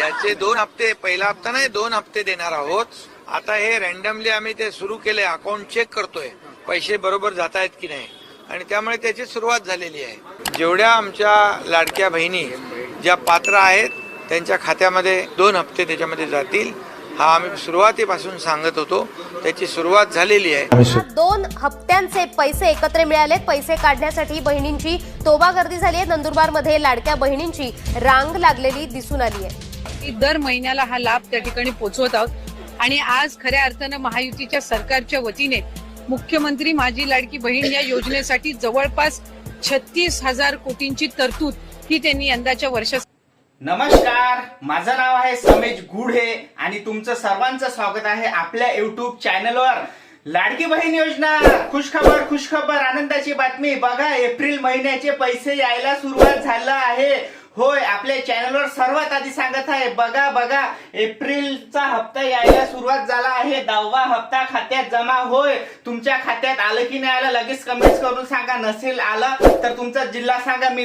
याचे दोन हप्ते पहिला हप्ता नाही दोन हप्ते देणार आहोत. आता हे रॅन्डमली आम्ही ते सुरू केले अकाउंट चेक करतोय. पैसे बरोबर जात आहेत की नाही. आणि त्यामुळे त्याची सुरुवात झालेली आहे. जेवढ्या आमच्या लाडक्या बहिणी ज्या पात्र आहेत त्यांच्या खात्यामध्ये दोन हप्ते त्याच्यामध्ये जातील. हा आम्ही सुरुवातीपासून सांगत होतो. त्याची सुरुवात झालेली आहे. दोन हप्त्यांचे पैसे एकत्र मिळाले पैसे काढण्यासाठी बहिणींची तोबा गर्दी झाली आहे. नंदुरबारमध्ये लाडक्या बहिणींची रांग लागलेली दिसून आली आहे. दर महिन्याला हा लाभ त्या ठिकाणी पोहोचवत आहोत. आणि आज खऱ्या अर्थानं महायुतीच्या सरकारच्या वतीने मुख्यमंत्री माझी लाडकी बहीण या योजनेसाठी जवळपास छत्तीस हजार कोटींची तरतूद ही त्यांनी यंदाच्या वर्षात नमस्कार माझं नाव आहे समेश गुढे आणि तुमचं सर्वांचं स्वागत आहे आपल्या युट्यूब चॅनलवर लाडकी बहीण योजना खुशखबर खुशखबर आनंदाची बातमी. बघा एप्रिल महिन्याचे पैसे यायला सुरुवात झालं आहे. होय आपल्या चॅनलवर सर्वात आधी सांगत आहे बघा बघा एप्रिलचा हप्ता यायला सुरुवात झाला आहे. दहावा हप्ता खात्यात जमा होय. तुमच्या खात्यात आलं की नाही आलं लगेच कमेंट करून सांगा. नसेल आलं तर तुमचा जिल्हा सांगा. मी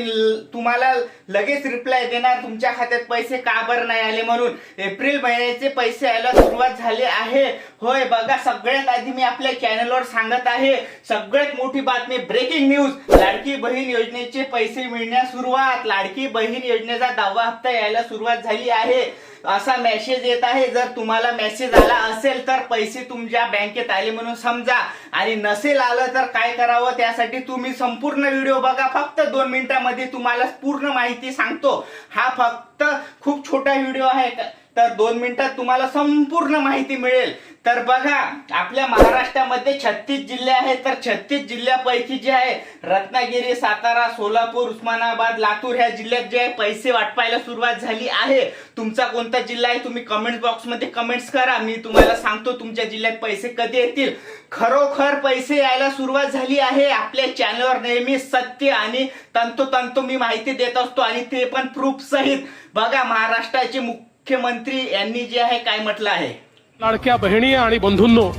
तुम्हाला लगेच रिप्लाय देणार. तुमच्या खात्यात पैसे का बरं नाही आले म्हणून. एप्रिल महिन्याचे पैसे यायला सुरुवात झाली आहे. होय बघा सगळ्यात आधी मी आपल्या चॅनलवर सांगत आहे. सगळ्यात मोठी बातमी ब्रेकिंग न्यूज लाडकी बहीण योजनेचे पैसे मिळण्यास सुरुवात. लाडकी बहीण योजनेचा दहावा हप्ता यायला सुरुवात झाली आहे. असा मेसेज येत आहे. जर तुम्हाला मेसेज आला असेल तर पैसे तुमच्या बँकेत आले म्हणून समजा. आणि नसेल आलं तर काय करावं? त्यासाठी तुम्ही संपूर्ण व्हिडिओ बघा. फक्त दोन मिनिटांमध्ये तुम्हाला पूर्ण माहिती सांगतो. हा फक्त खूप छोटा व्हिडिओ आहे. तर दोन मिनिटात तुम्हाला संपूर्ण माहिती मिळेल. तर बघा आपल्या महाराष्ट्रामध्ये छत्तीस जिल्हे आहेत तर छत्तीस जिल्ह्यापैकी जे आहे रत्नागिरी सातारा सोलापूर उस्मानाबाद लातूर ह्या जिल्ह्यात जे आहे पैसे वाटपायला सुरुवात झाली आहे. तुमचा कोणता जिल्हा आहे तुम्ही कमेंट बॉक्समध्ये कमेंट्स करा. मी तुम्हाला सांगतो तुमच्या जिल्ह्यात पैसे कधी येतील. खरोखर पैसे यायला सुरुवात झाली आहे. आपल्या चॅनलवर नेहमी सत्य आणि तंतोतंत मी माहिती देत असतो आणि ते पण प्रूफ सहित. बघा महाराष्ट्राचे मुख्यमंत्री यांनी जे आहे काय म्हटलं आहे? लाडक्या बहिणी आणि बंधूंनो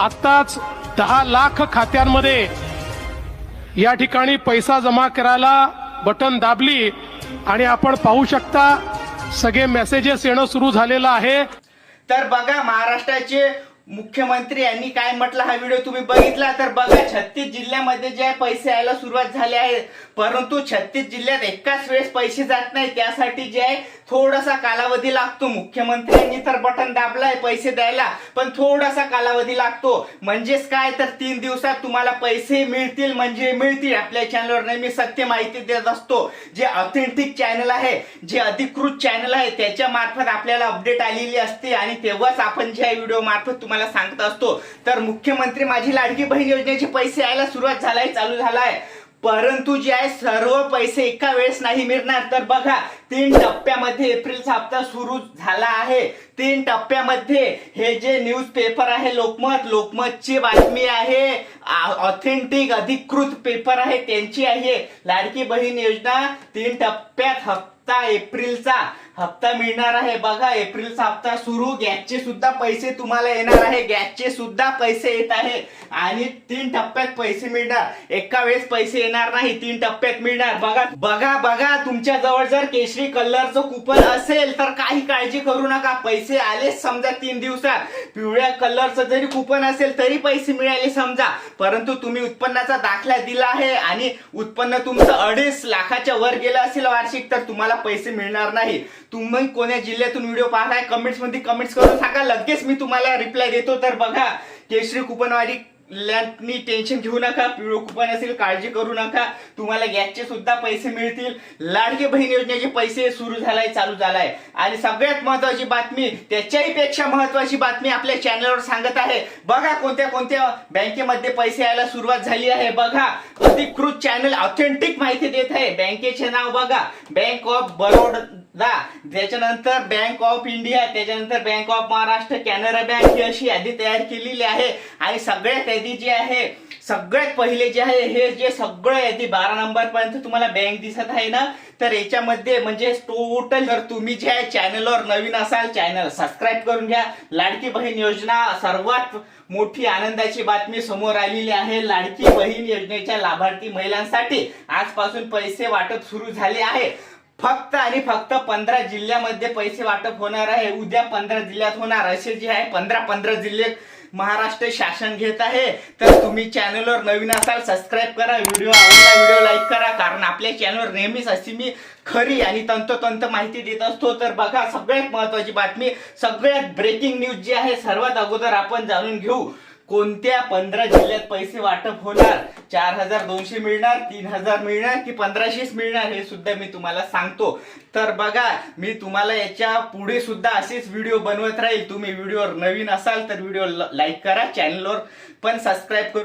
आत्ताच दहा लाख खात्यांमध्ये या ठिकाणी पैसा जमा करायला बटन दाबली आणि आपण पाहू शकता सगळे मेसेजेस येणं सुरू झालेलं आहे. तर बघा महाराष्ट्राचे मुख्यमंत्री यांनी काय म्हटलं? हा व्हिडिओ तुम्ही बघितला तर बघा छत्तीस जिल्ह्यामध्ये जे आहे पैसे यायला सुरुवात झाली आहे. परंतु छत्तीस जिल्ह्यात एकाच वेळेस पैसे जात नाही. त्यासाठी जे आहे थोडासा कालावधी लागतो. मुख्यमंत्र्यांनी तर बटन दाबलाय पैसे द्यायला पण थोडासा कालावधी लागतो. म्हणजेच काय? तर तीन दिवसात तुम्हाला पैसे मिळतील म्हणजे मिळतील. आपल्या चॅनलवर नेहमी सत्य माहिती देत असतो. जे ऑथेंटिक चॅनल आहे जे अधिकृत चॅनल आहे त्याच्या मार्फत आपल्याला अपडेट आलेली असते. आणि तेव्हाच आपण ज्या व्हिडिओ मार्फत तुम्हाला सांगत असतो. तर मुख्यमंत्री माझी लाडकी बहीण योजनेचे पैसे यायला सुरुवात झालाय चालू झालाय. परंतु जे आहे सर्व पैसे एका वेळेस नाही मिळणार. तर बघा तीन टप्प्यामध्ये एप्रिलचा हप्ता सुरू झाला आहे. तीन टप्प्यामध्ये हे जे न्यूज पेपर आहे लोकमत लोकमतची बातमी आहे. ऑथेंटिक अधिकृत पेपर आहे त्यांची आहे. लाडकी बहीण योजना तीन टप्प्यात हप्ता एप्रिलचा. हप्ता मिळणार आहे. बघा एप्रिलचा हप्ता सुरू. गॅसचे सुद्धा पैसे तुम्हाला येणार आहे. गॅसचे सुद्धा पैसे येत आहे. आणि तीन टप्प्यात पैसे मिळणार. एका वेळेस पैसे येणार नाही तीन टप्प्यात मिळणार. बघा बघा बघा तुमच्या जवळ जर केशरी कलरचं कुपन असेल तर काही काळजी करू नका. पैसे आले समजा तीन दिवसात. पिवळ्या कलरचं जरी कुपन असेल तरी पैसे मिळाले समजा. परंतु तुम्ही उत्पन्नाचा दाखला दिला आहे आणि उत्पन्न तुमचं अडीच लाखाच्या वर गेलं असेल वार्षिक तर तुम्हाला पैसे मिळणार नाही. तुम्ही कोण्या जिल्ह्यातून व्हिडिओ पाहताय कमेंट्समध्ये कमेंट्स करून सांगा. लगेच मी तुम्हाला रिप्लाय देतो. तर बघा केशरी कुपनवाडी नी टेन्शन घेऊ नका. पिवळं कुपन असेल काळजी करू नका. तुम्हाला गॅसचे सुद्धा पैसे मिळतील. लाडके बहीण योजनेचे पैसे सुरू झालाय चालू झालाय. आणि सगळ्यात महत्वाची बातमी त्याच्याही पेक्षा महत्वाची बातमी आपल्या चॅनलवर सांगत आहे. बघा कोणत्या कोणत्या बँकेमध्ये पैसे यायला सुरुवात झाली आहे. बघा अधिकृत चॅनल ऑथेंटिक माहिती देत आहे. बँकेचे नाव बघा. बँक ऑफ बरोडा त्याच्यानंतर बँक ऑफ इंडिया त्याच्यानंतर bank of Maharashtra Canara bank ही अशी यादी तयार केलेली आहे. आणि सगळ्यात यादी जी आहे सगळ्यात पहिले जे आहे हे जे सगळं यादी बारा नंबर पर्यंत तुम्हाला बँक दिसत आहे ना तर याच्यामध्ये म्हणजे टोटल जर तुम्ही जे आहे चॅनलवर नवीन असाल चॅनल सबस्क्राईब करून घ्या. लाडकी बहीण योजना सर्वात मोठी आनंदाची बातमी समोर आलेली आहे. लाडकी बहीण योजनेच्या लाभार्थी महिलांसाठी आजपासून पैसे वाटप सुरू झाले आहे. फक्त आणि फक्त पंधरा जिल्ह्यामध्ये पैसे वाटप होणार आहे. उद्या पंधरा जिल्ह्यात होणार. असे जे आहे पंधरा पंधरा जिल्हे महाराष्ट्र शासन घेत आहे. तर तुम्ही चॅनलवर नवीन असाल सबस्क्राईब करा. व्हिडिओ आवडला व्हिडिओ लाईक करा. कारण आपल्या चॅनलवर नेहमीच अशी मी खरी आणि तंतोतंत माहिती देत असतो. तर बघा सगळ्यात महत्वाची बातमी सगळ्यात ब्रेकिंग न्यूज जी आहे सर्वात अगोदर आपण जाणून घेऊ. कोणत्या पंधरा जिल्ह्यात पैसे वाटप होणार? चार हजार दोनशे मिळणार तीन हजार मिळणार की पंधराशेच मिळणार हे सुद्धा मी तुम्हाला सांगतो. तर बघा मी तुम्हाला याच्यापुढे सुद्धा असेच व्हिडिओ बनवत राहील. तुम्ही व्हिडिओवर नवीन असाल तर व्हिडिओ लाईक करा चॅनलवर पण सबस्क्राईब करू